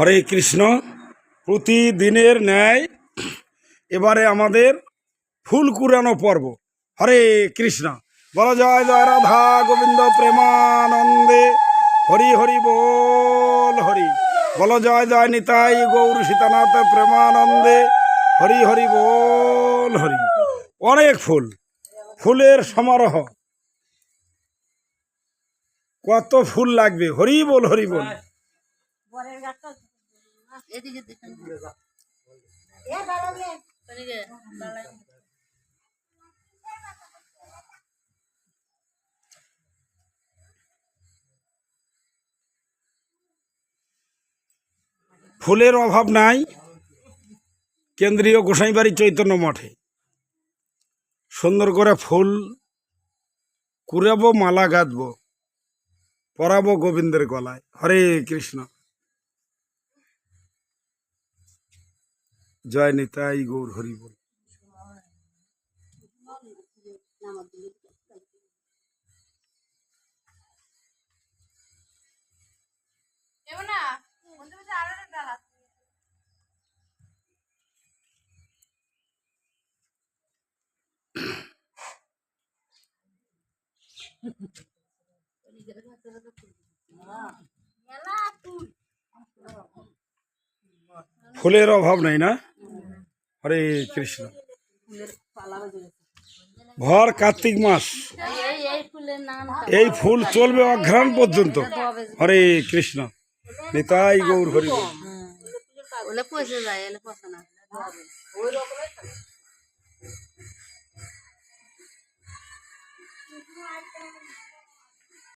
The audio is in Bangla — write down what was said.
হরে কৃষ্ণ, প্রতিদিনের ন্যায় এবারে আমাদের ফুল কুড়ানো পর্ব। হরে কৃষ্ণ। বল জয় জয় রাধা গোবিন্দ প্রেমানন্দে হরি হরি বল হরি। বল জয় জয় নিতাই গৌর সীতানাথ প্রেমানন্দে হরি হরি বল হরি। অনেক ফুল। ফুলের সমারোহ। কত ফুল লাগবে। হরি বল হরি বল। এদিকে দেখেন। ফুলের অভাব নাই। কেন্দ্রীয় গোসাইবাড়ি চৈতন্য মঠে। সুন্দর করে ফুল কুড়াবো মালা গাঁথবো পরাবো গোবিন্দের গলায়। হরে কৃষ্ণ। জয় নিতাই গৌর হরি বল। ফুলের অভাব নাই না? হরে কৃষ্ণ। ভর কার্তিক মাস। এই ফুল চলবে অঘ্রাণ পর্যন্ত। হরে কৃষ্ণ। নিতাই গৌর হরি